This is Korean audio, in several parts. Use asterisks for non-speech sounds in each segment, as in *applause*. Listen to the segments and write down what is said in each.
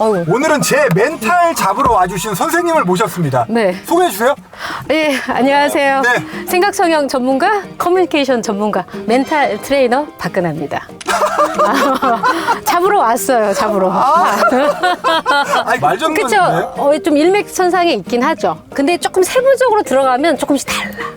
어우. 오늘은 제 멘탈 잡으러 와주신 선생님을 모셨습니다. 네. 소개해 주세요. 예, 안녕하세요. 네. 생각 성형 전문가, 커뮤니케이션 전문가, 멘탈 트레이너 박근아입니다. 아, *laughs* 잡으러 왔어요, 잡으러. 아니, 말좀 그쵸? 네. 어, 좀 일맥천상에 있긴 하죠. 근데 조금 세부적으로 들어가면 조금씩 달라.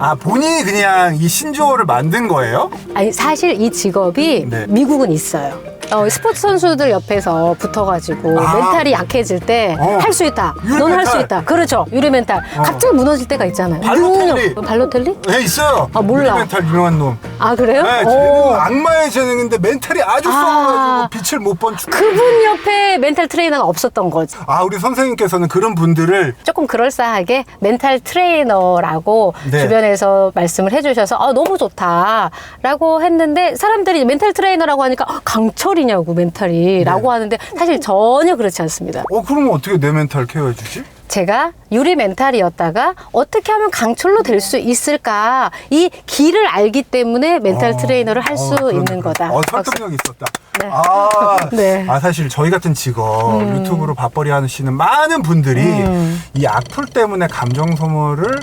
아 본인이 그냥 이 신조어를 만든 거예요? 아니, 사실 이 직업이 네. 미국은 있어요. 어, 스포츠 선수들 옆에서 붙어가지고 아. 멘탈이 약해질 때 어. 할수 있다. 유리 넌 할 수 멘탈. 있다. 그렇죠. 유리 멘탈. 갑자기 무너질 때가 있잖아요. 발로텔리. 능력. 발로텔리? 네 있어요. 아, 몰라. 우리 멘탈 유명한 놈. 아, 그래요? 네, 오. 재능은 악마의 재능인데 멘탈이 아주 아. 썩어가지고 빛을 못 본. 축- 그분 옆에 멘탈 트레이너가 없었던 거지. 아 우리 선생님께서는 그런 분들을 조금 그럴싸하게 멘탈 트레이너라고 네. 주변에서 말씀을 해주셔서 아, 너무 좋다라고 했는데 사람들이 멘탈 트레이너라고 하니까 아, 강철이 냐고 멘탈이라고 네. 하는데 사실 전혀 그렇지 않습니다. 어 그러면 어떻게 내 멘탈 케어해 주지? 제가 유리 멘탈이었다가 어떻게 하면 강철로 될 수 있을까 이 길을 알기 때문에 멘탈 어, 트레이너를 할 수 어, 있는. 거다. 어, 설득력 있었다. 네. 아, *laughs* 네. 음. 아, 사실 저희 같은 직업, 유튜브로 밥벌이 하시는 많은 분들이 이 악플 때문에 감정 소모를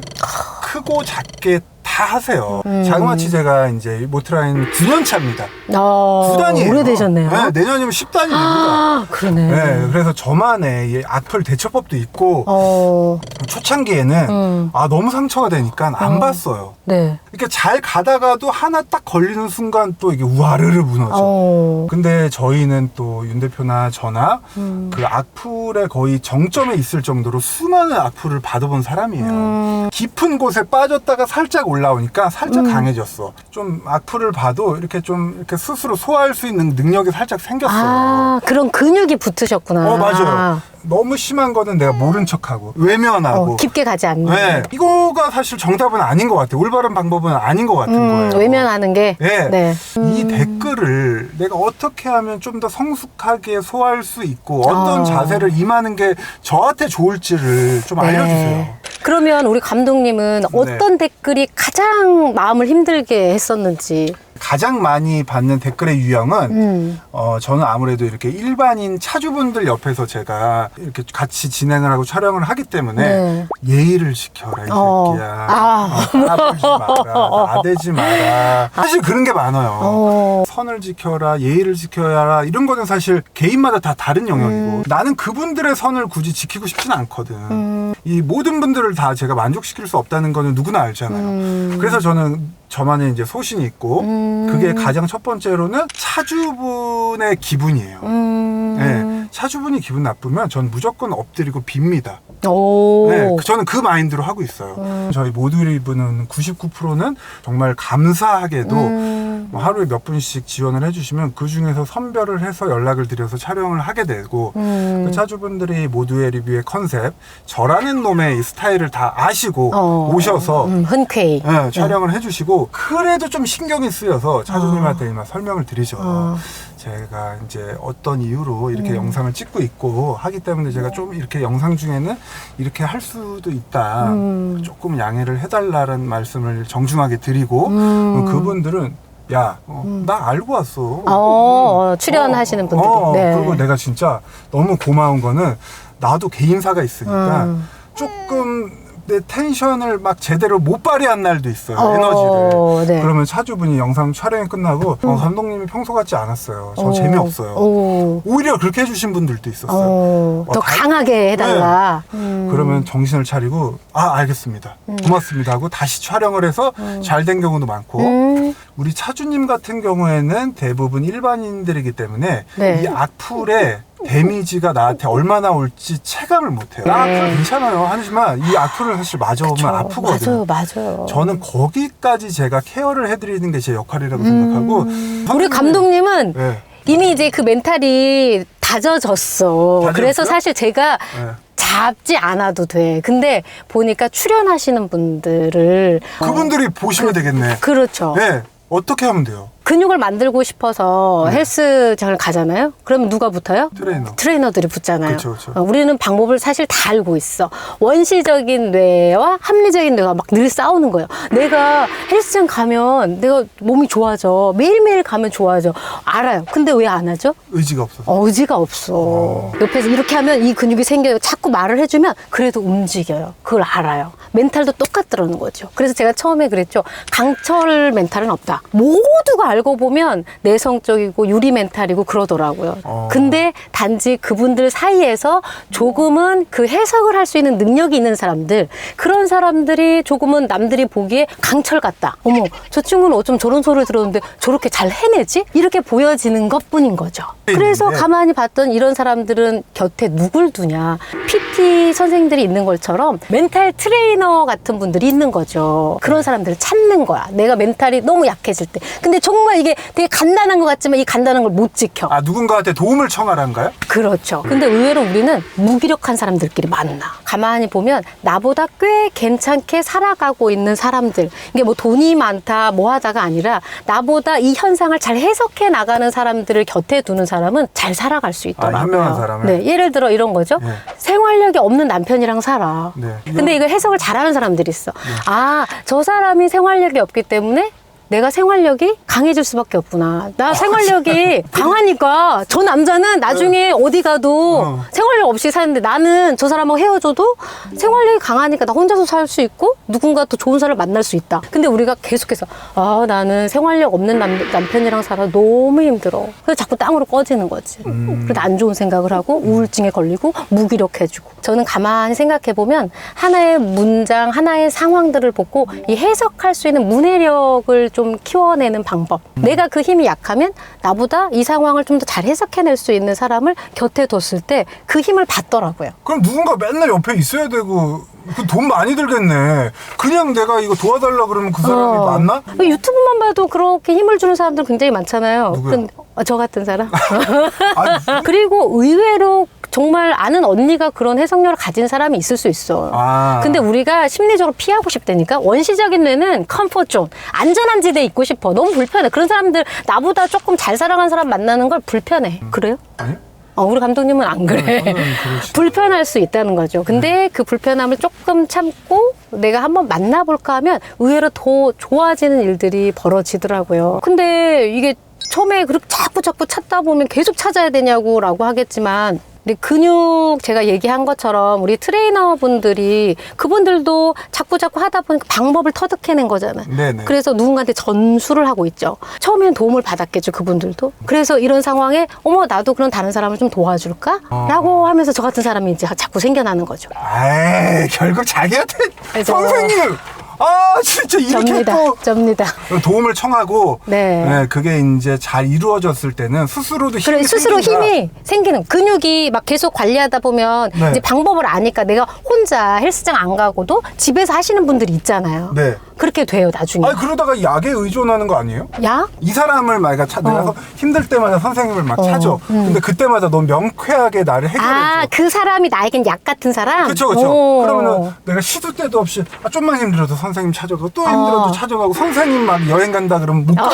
크고 작게 다 하세요. 음. 자그마치 제가 이제 모트라인 9년 차입니다. 어, 9단이에요. 오래되셨네요. 네, 내년이면 10단이 됩니다. 아, 그러네. 네, 그래서 저만의 이 악플 대처법도 있고 어, 초창기에는 음. 아 너무 상처가 되니까 안 봤어요. 네. 이렇게 잘 가다가도 하나 딱 걸리는 순간 또 이게 우아르르 무너져. 어, 근데 저희는 또 윤 대표나 저나 음. 그 악플의 거의 정점에 있을 정도로 수많은 악플을 받아본 사람이에요. 음. 깊은 곳에 빠졌다가 살짝 올라오니까 살짝 강해졌어. 좀 악플을 봐도 이렇게 좀 이렇게 스스로 소화할 수 있는 능력이 살짝 생겼어요. 아, 그런 근육이 붙으셨구나. 어 맞아요. 너무 심한 거는 내가 모른 척하고 외면하고. 어, 깊게 가지 않는. 네, 이거가 사실 정답은 아닌 것 같아요. 올바른 방법은 아닌 것 같은 음, 거예요. 외면하는 게. 네. 네. 이 댓글을 내가 어떻게 하면 좀 더 성숙하게 소화할 수 있고 어떤 어. 자세를 임하는 게 저한테 좋을지를 좀 알려주세요. 네. 그러면 우리 감독님은 어떤 댓글이 가장 마음을 힘들게 했었는지. 가장 많이 받는 댓글의 유형은 음. 어, 저는 아무래도 이렇게 일반인 차주분들 옆에서 제가 이렇게 같이 진행을 하고 촬영을 하기 때문에 네. 예의를 지켜라, 이 어. 새끼야. 아. 어, 나불지 마라, 나대지 마라. 사실 그런 게 많아요. 어. 선을 지켜라, 예의를 지켜야 하라, 이런 거는 사실 개인마다 다 다른 영역이고 음. 나는 그분들의 선을 굳이 지키고 싶지는 않거든. 이 모든 분들을 다 제가 만족시킬 수 없다는 거는 누구나 알잖아요. 음. 그래서 저는 저만의 이제 소신이 있고 음. 그게 가장 첫 번째로는 차주분의 기분이에요. 음. 네, 차주분이 기분 나쁘면 전 무조건 엎드리고 빕니다. 오. 네, 그- 저는 그 마인드로 하고 있어요. 음. 저희 모드리브는 99%는 정말 감사하게도 음. 뭐 하루에 몇 분씩 지원을 해주시면 그 중에서 선별을 해서 연락을 드려서 촬영을 하게 되고 음. 그 차주분들이 모두의 리뷰의 컨셉 저라는 놈의 이 스타일을 다 아시고 어. 오셔서 음, 흔쾌히. 네, 촬영을 해주시고 그래도 좀 신경이 쓰여서 차주님한테 이만 설명을 드리죠. 어. 제가 이제 어떤 이유로 이렇게 음. 영상을 찍고 있고 하기 때문에 제가 좀 이렇게 영상 중에는 이렇게 할 수도 있다. 음. 조금 양해를 해달라는 말씀을 정중하게 드리고 음. 어, 그분들은 야, 어, 나 알고 왔어. 어, 어, 출연하시는 분들이. 어, 네. 그리고 내가 진짜 너무 고마운 거는 나도 개인사가 있으니까 음. 조금 내 텐션을 막 제대로 못 발휘한 날도 있어요. 어, 에너지를. 네. 그러면 차주분이 영상 촬영이 끝나고 어, 감독님이 평소 같지 않았어요. 저 어. 재미없어요. 오. 오히려 그렇게 해주신 분들도 있었어요. 어, 어, 더 다- 강하게 해달라. 음. 그러면 정신을 차리고 아 알겠습니다 고맙습니다 하고 다시 촬영을 해서 잘 된 경우도 많고 음. 우리 차주님 같은 경우에는 대부분 일반인들이기 때문에 네. 이 악플의 데미지가 나한테 얼마나 올지 체감을 못해요. 네. 아, 악플 괜찮아요 하지만 이 악플을 사실 맞아보면 아프거든요. 맞아요, 맞아요. 저는 거기까지 제가 케어를 해드리는 게 제 역할이라고 생각하고 음. 우리 감독님은 네. 이미 이제 그 멘탈이 다져졌어. 다져졌어요? 그래서 사실 제가 네. 잡지 않아도 돼. 근데 보니까 출연하시는 분들을 그분들이 보시면 되겠네. 그렇죠. 네. 어떻게 하면 돼요? 근육을 만들고 싶어서 네. 헬스장을 가잖아요. 그러면 누가 붙어요? 트레이너. 트레이너들이 붙잖아요. 그쵸, 그쵸. 어, 우리는 방법을 사실 다 알고 있어. 원시적인 뇌와 합리적인 뇌가 막 늘 싸우는 거예요. 내가 헬스장 가면 내가 몸이 좋아져. 매일매일 가면 좋아져. 알아요. 근데 왜 안 하죠? 의지가 없어서. 어, 의지가 없어. 옆에서 이렇게 하면 이 근육이 생겨요. 자꾸 말을 해주면 그래도 움직여요. 그걸 알아요. 멘탈도 똑같더라는 거죠. 그래서 제가 처음에 그랬죠. 강철 멘탈은 없다. 모두가 알고 보면 내성적이고 유리 멘탈이고 그러더라고요. 어. 근데 단지 그분들 사이에서 조금은 그 해석을 할 수 있는 능력이 있는 사람들, 그런 사람들이 조금은 남들이 보기에 강철 같다. 어머, 저 친구는 어쩜 저런 소리를 들었는데 저렇게 잘 해내지? 이렇게 보여지는 것 뿐인 거죠. 그래서 있는데. 가만히 봤던 이런 사람들은 곁에 누굴 두냐. PT 선생님들이 있는 것처럼 멘탈 트레이너 같은 분들이 있는 거죠. 그런 사람들을 찾는 거야. 내가 멘탈이 너무 약해질 때. 근데 정말 이게 되게 간단한 것 같지만 이 간단한 걸 못 지켜. 아 누군가한테 도움을 청하란가요? 그렇죠. 근데 의외로 우리는 무기력한 사람들끼리 만나. 가만히 보면 나보다 꽤 괜찮게 살아가고 있는 사람들. 이게 뭐 돈이 많다, 뭐 하다가 아니라 나보다 이 현상을 잘 해석해 나가는 사람들을 곁에 두는 사람은 잘 살아갈 수 있더라고요. 아, 현명한 사람을? 네, 예를 들어 이런 거죠. 네. 생활력이 없는 남편이랑 살아. 네. 근데 이거 해석을 잘하는 사람들이 있어. 아, 저 사람이 생활력이 없기 때문에 내가 생활력이 강해질 수밖에 없구나. 나 생활력이 *laughs* 강하니까 저 남자는 나중에 어디 가도 어. 생활력 없이 사는데 나는 저 사람하고 헤어져도 생활력이 강하니까 나 혼자서 살 수 있고 누군가 또 좋은 사람을 만날 수 있다. 근데 우리가 계속해서 아 나는 생활력 없는 남, 남편이랑 살아 너무 힘들어. 그래서 자꾸 땅으로 꺼지는 거지. 그래도 안 좋은 생각을 하고 우울증에 걸리고 무기력해지고. 저는 가만히 생각해 보면 하나의 문장, 하나의 상황들을 보고 이 해석할 수 있는 문해력을 좀 키워내는 방법. 내가 그 힘이 약하면 나보다 이 상황을 좀 더 잘 해석해낼 수 있는 사람을 곁에 뒀을 때 그 힘을 받더라고요. 그럼 누군가 맨날 옆에 있어야 되고 그 돈 많이 들겠네. 그냥 내가 이거 도와달라 그러면 그 사람이 어. 맞나? 유튜브만 봐도 그렇게 힘을 주는 사람들 굉장히 많잖아요. 근데 어, 저 같은 사람. *laughs* 아니, 그리고 의외로 정말 아는 언니가 그런 해석력을 가진 사람이 있을 수 있어. 아. 근데 우리가 심리적으로 피하고 싶다니까 원시적인 뇌는 컴포트존 안전한 지대에 있고 싶어 너무 불편해 그런 사람들 나보다 조금 잘 살아간 사람 만나는 걸 불편해 그래요? 아니? 어, 우리 감독님은 안 그래. 그러시죠. *laughs* 불편할 수 있다는 거죠. 근데 그 불편함을 조금 참고 내가 한번 만나볼까 하면 의외로 더 좋아지는 일들이 벌어지더라고요. 근데 이게 처음에 그렇게 자꾸 자꾸 찾다 보면 계속 찾아야 되냐고 라고 하겠지만 우리 근육 제가 얘기한 것처럼 우리 트레이너 분들이 그분들도 자꾸 자꾸 하다 보니까 방법을 터득해낸 거잖아요. 네네. 그래서 누군가한테 전수를 하고 있죠. 처음에는 도움을 받았겠죠, 그분들도. 그래서 이런 상황에 어머 나도 그런 다른 사람을 좀 도와줄까? 어. 라고 하면서 저 같은 사람이 이제 자꾸 생겨나는 거죠. 에이, 결국 자기한테 그래서- 선생님. 아 진짜 이렇게 접니다. 또 접니다. 도움을 청하고 네. 그게 이제 잘 이루어졌을 때는 스스로도 힘이 그래 스스로 생긴다. 힘이 생기는 근육이 막 계속 관리하다 보면 네. 이제 방법을 아니까 내가 혼자 헬스장 안 가고도 집에서 하시는 분들이 있잖아요. 네. 그렇게 돼요 나중에. 아니 그러다가 약에 의존하는 거 아니에요? 약? 이 사람을 막 찾, 내가 어. 서- 힘들 때마다 선생님을 막 어, 찾아. 음. 근데 그때마다 너무 명쾌하게 나를 해결해 줘. 아 그 사람이 나에겐 약 같은 사람. 그렇죠, 그렇죠. 오. 그러면은 내가 시도 때도 없이 아, 좀만 힘들어도 선생님 찾아가고 또 힘들어도 어. 찾아가고 선생님 막 여행 간다 그러면 못 *laughs* 가.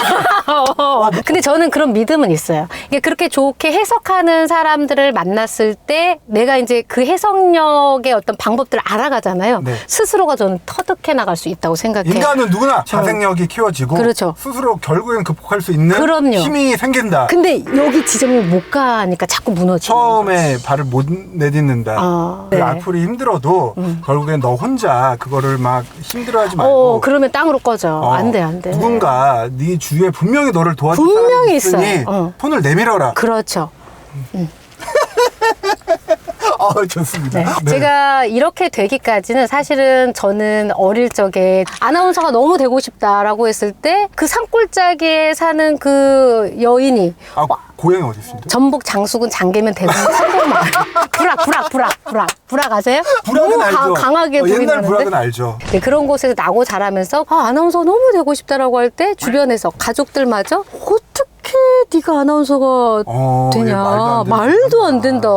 어, 근데 저는 그런 믿음은 있어요. 이게 그렇게 좋게 해석하는 사람들을 만났을 때 내가 이제 그 해석력의 어떤 방법들을 알아가잖아요. 네. 스스로가 저는 터득해 나갈 수 있다고 생각해요. 인간은 누구나 자생력이 키워지고 그렇죠. 스스로 결국엔 극복할 수 있는 그럼요. 힘이 생긴다. 근데 여기 지점을 못 가니까 자꾸 무너지는 처음에 발을 못 내딛는다. 아, 그 네. 음. 악플이 힘들어도 결국엔 너 혼자 그거를 막 힘들어하지 말고 어, 그러면 땅으로 꺼져. 어, 안 돼, 안 돼. 누군가 네 주위에 분명히 너를 도와줄 분명히 사람이 있으니 있어요. 어. 손을 내밀어라. 그렇죠. *laughs* 어, 좋습니다. 네. 네. 제가 이렇게 되기까지는 사실은 저는 어릴 적에 아나운서가 너무 되고 싶다라고 했을 때 그 산골짜기에 사는 그 여인이 아, 고향이 어디 있습니까? 전북 장수군 장계면 대구 *laughs* 산골마을 불악 불악 불악 불악 불악 아세요? 불악은 너무 알죠. 가- 강하게 어, 옛날 불악은 알죠. 네, 그런 곳에서 나고 자라면서 아, 아나운서 너무 되고 싶다라고 할 때 주변에서 가족들마저 어떻게 네가 아나운서가 어, 되냐? 예, 말도 안안 되는 된다.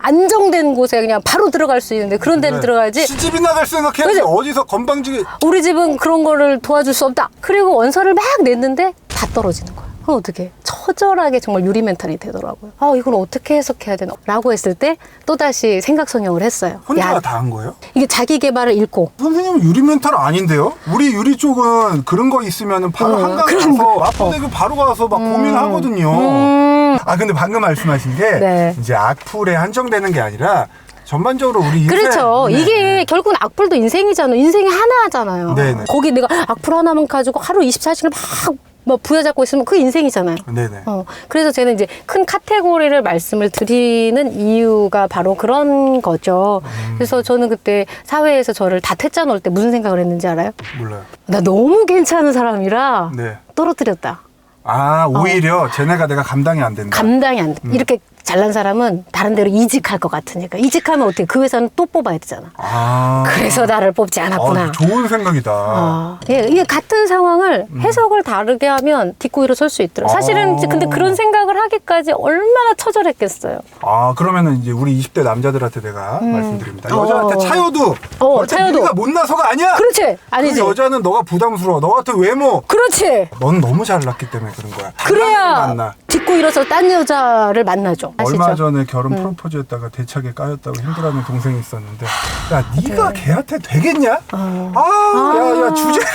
안정된 곳에 그냥 바로 들어갈 수 있는데 그런 데를 들어가야지. 시집이 나갈 그죠? 어디서 건방지게. 우리 집은 그런 거를 도와줄 수 없다. 그리고 원서를 막 냈는데 다다 떨어지는 거야. 그럼 어떻게? 처절하게 정말 유리 멘탈이 되더라고요. 아, 이걸 어떻게 해석해야 되나? 라고 했을 때 또다시 생각 성형을 했어요. 혼자가 야, 다한 거예요? 이게 자기 개발을 잃고 선생님은 유리 멘탈 아닌데요? 우리 유리 쪽은 그런 거 있으면 바로 어, 한강 그런 가서 마포대교 바로 가서 막 고민하거든요. 음. 아 근데 방금 말씀하신 게 네. 이제 악플에 한정되는 게 아니라 전반적으로 우리 인생 그렇죠. 네. 이게 결국은 악플도 인생이잖아요. 인생이 하나잖아요. 네네. 거기 내가 악플 하나만 가지고 하루 24시간 막, 뭐 부여잡고 있으면 그 인생이잖아요. 네네. 어, 그래서 저는 이제 큰 카테고리를 말씀을 드리는 이유가 바로 그런 거죠. 음. 그래서 저는 그때 사회에서 저를 다 퇴짜 놓을 때 무슨 생각을 했는지 알아요? 몰라요. 나 너무 괜찮은 사람이라 네. 떨어뜨렸다. 아 오히려 쟤네가 내가 감당이 안 된다. 감당이 안 돼. 음. 이렇게 잘난 사람은 다른 데로 이직할 것 같으니까. 이직하면 어떻게 그 회사는 또 뽑아야 되잖아. 아. 그래서 나를 뽑지 않았구나. 어, 좋은 생각이다. 아, 예, 이게 같은 상황을 해석을 다르게 하면 뒷고 일어설 수 있더라고요. 사실은 음. 어. 근데 그런 생각을 하기까지 얼마나 처절했겠어요. 아 그러면은 이제 우리 20대 남자들한테 내가 말씀드립니다. 여자한테 어. 차여도 어, 차여도. 네가 못나서가 아니야. 그렇지. 아니지. 그 여자는 너가 부담스러워. 너 같은 외모. 그렇지. 넌 너무 잘났기 때문에 그런 거야. 그래야 사람을 만나. 일어서 딴 여자를 만나죠. 아시죠? 음. 얼마 전에 결혼 프로포즈했다가 대차게 까였다고 힘들어하는 동생이 있었는데 야 네가 걔한테 되겠냐? 어. 아, 야, 야 주제를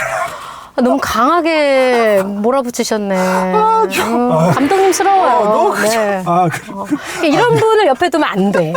아, 너무 강하게 몰아붙이셨네. 좀- 음, 아. 감동스러워요. 어, 너 그죠? 네. 아, 그, 어, 이런 분을 옆에 두면 안 돼.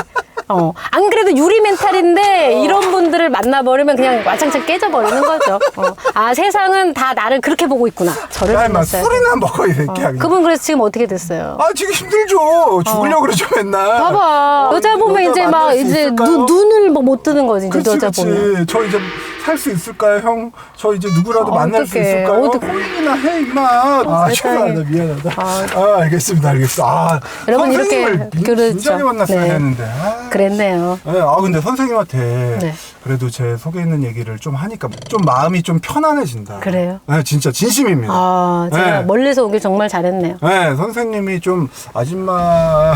어, 안 그래도 유리 멘탈인데 이런 분들을 만나버리면 그냥 와창창 깨져버리는 거죠. 어. 아, 세상은 다 나를 그렇게 보고 있구나. 저를 야, 임마 만났어요. 술이나 먹어 이 새끼야. 어, 그냥. 그분 그래서 지금 어떻게 됐어요? 아 지금 힘들죠. 죽으려고 그러죠 맨날. 봐봐. 어, 여자 보면 여자 이제 막 만날 수 이제 있을까요? 눈, 눈을 뭐못 뜨는 거지, 이제 그치, 여자. 보면. 저 이제 살수 있을까요, 형? 저 이제 누구라도 어, 만날 수 어떡해. 있을까요? 어떡해. 호잉이나 해, 임마. 아, 세상에. 죄송합니다. 미안하다. 아. 아, 알겠습니다. 알겠습니다. 아, 여러분, 선생님을 이렇게, 민- 그렇죠. 진작에 만났어야 네. 되는데. 아. 그랬네요. 네, 아 근데 선생님한테 네. 그래도 제 속에 있는 얘기를 좀 하니까 좀 마음이 좀 편안해진다. 그래요? 네, 진짜 진심입니다. 아, 제가 네. 멀리서 오길 정말 잘했네요. 네, 선생님이 좀 아줌마 *laughs*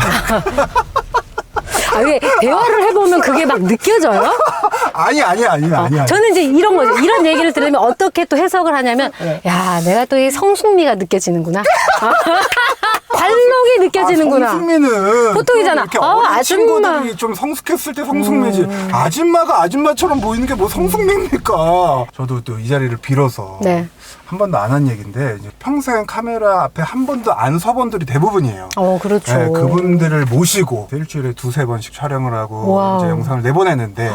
아, 왜 대화를 해보면 그게 막 느껴져요? *laughs* 아니 아니 아니 아니 아니. 저는 이제 이런 거죠. 이런 얘기를 들으면 어떻게 또 해석을 하냐면, 네. 야, 내가 또 이 성숙미가 느껴지는구나. *laughs* 관록이 느껴지는구나. 아, 성숙미는 보통이잖아. 아. 음. 친구들이 좀 성숙했을 때 성숙미지. 아줌마가 아줌마처럼 보이는 게 뭐 성숙미입니까? 저도 또 이 자리를 빌어서 네. 한 번도 안 한 얘기인데 이제 평생 카메라 앞에 한 번도 안 서본 들이 대부분이에요. 어, 그렇죠. 네, 그분들을 모시고 일주일에 두세 번씩 촬영을 하고 와우. 이제 영상을 내보내는데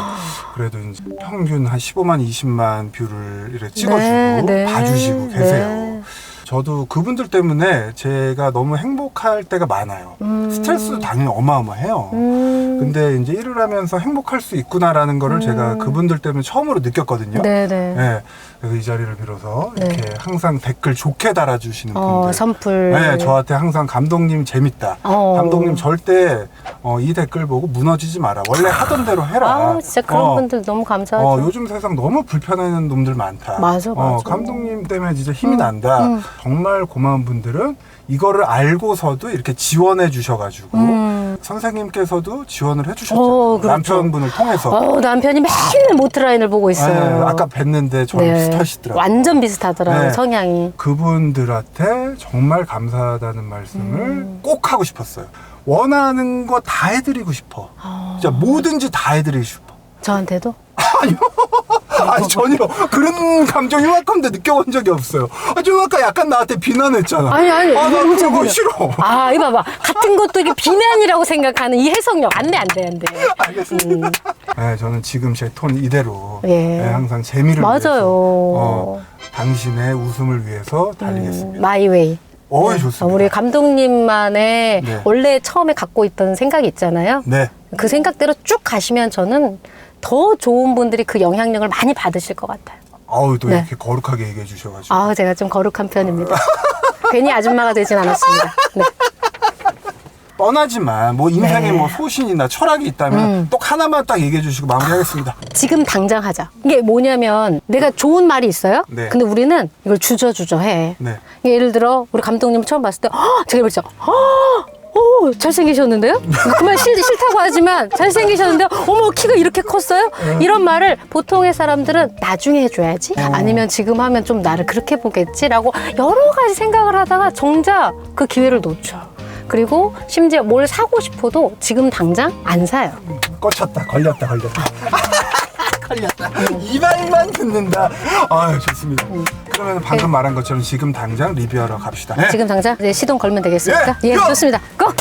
그래도 이제 평균 한 15만, 20만 뷰를 이렇게 찍어주고 네, 네. 봐주시고 계세요. 네. 저도 그분들 때문에 제가 너무 행복할 때가 많아요. 음. 스트레스도 당연히 어마어마해요. 음, 근데 이제 일을 하면서 행복할 수 있구나라는 거를 제가 그분들 때문에 처음으로 느꼈거든요. 네네. 네, 그래서 이 자리를 빌어서 네. 이렇게 항상 댓글 좋게 달아주시는 어, 분들. 선풀. 네, 저한테 항상 감독님 재밌다. 어. 감독님 절대 어, 이 댓글 보고 무너지지 마라. 원래 하던 대로 해라. 아, 진짜 그런 어, 분들 너무 감사하죠. 어, 요즘 세상 너무 불편해하는 놈들 많다. 맞아, 어, 맞아. 감독님 때문에 진짜 힘이 난다. 음. 정말 고마운 분들은 이거를 알고서도 이렇게 지원해 주셔가지고 음. 선생님께서도 지원을 해주셨죠. 어, 그렇죠. 남편분을 통해서. 어, 남편이 맨날 모트라인을 보고 있어요. 네, 아까 뵀는데 저랑 비슷하시더라고요. 완전 비슷하더라고요, 네. 성향이. 그분들한테 정말 감사하다는 말씀을 음. 꼭 하고 싶었어요. 원하는 거 다 해드리고 싶어. 아. 진짜 뭐든지 다 해드리고 싶어. 저한테도? 아니요. *laughs* 아니 전혀 그런 감정이 이만큼도 느껴본 적이 없어요. 아, 좀 아까 약간 나한테 비난했잖아. 아니, 아니, 아, 나 이건 그런 거 진짜 싫어. 아, 이거 봐봐. 같은 것도 이게 비난이라고 생각하는 이 해석력. 안 돼, 안 돼, 안 돼. 알겠습니다. 네, 저는 지금 제 톤 이대로 음. 예. 네, 항상 재미를 맞아요. 위해서 어, 당신의 웃음을 위해서 달리겠습니다. 마이웨이. 어이 좋습니다. 우리 감독님만의 네. 원래 처음에 갖고 있던 생각이 있잖아요. 네. 그 생각대로 쭉 가시면 저는 더 좋은 분들이 그 영향력을 많이 받으실 것 같아요. 아우 또 네. 이렇게 거룩하게 얘기해 주셔가지고. 아, 제가 좀 거룩한 편입니다. *laughs* 괜히 아줌마가 되진 않았습니다. 네. 뻔하지만 뭐 인생에 네. 뭐 소신이나 철학이 있다면 음. 또 하나만 딱 얘기해 주시고 마무리하겠습니다. 지금 당장 하자. 이게 뭐냐면 내가 좋은 말이 있어요. 네. 근데 우리는 이걸 주저주저 해. 네. 예를 들어 우리 감독님 처음 봤을 때 헉! 제가 그랬죠. 어, 어머 잘생기셨는데요? 그말 싫, 싫다고 하지만 잘생기셨는데요? 어머 키가 이렇게 컸어요? 이런 말을 보통의 사람들은 나중에 해줘야지. 아니면 지금 하면 좀 나를 그렇게 보겠지라고 여러 가지 생각을 하다가 정작 그 기회를 놓쳐. 그리고 심지어 뭘 사고 싶어도 지금 당장 안 사요. 꽂혔다 걸렸다 걸렸다. *laughs* 걸렸다. 이 말만 듣는다. 아유 좋습니다 그러면 방금 말한 것처럼 지금 당장 리뷰하러 갑시다 네. 지금 당장 이제 시동 걸면 되겠습니까? 예, 예, 고! 좋습니다 고!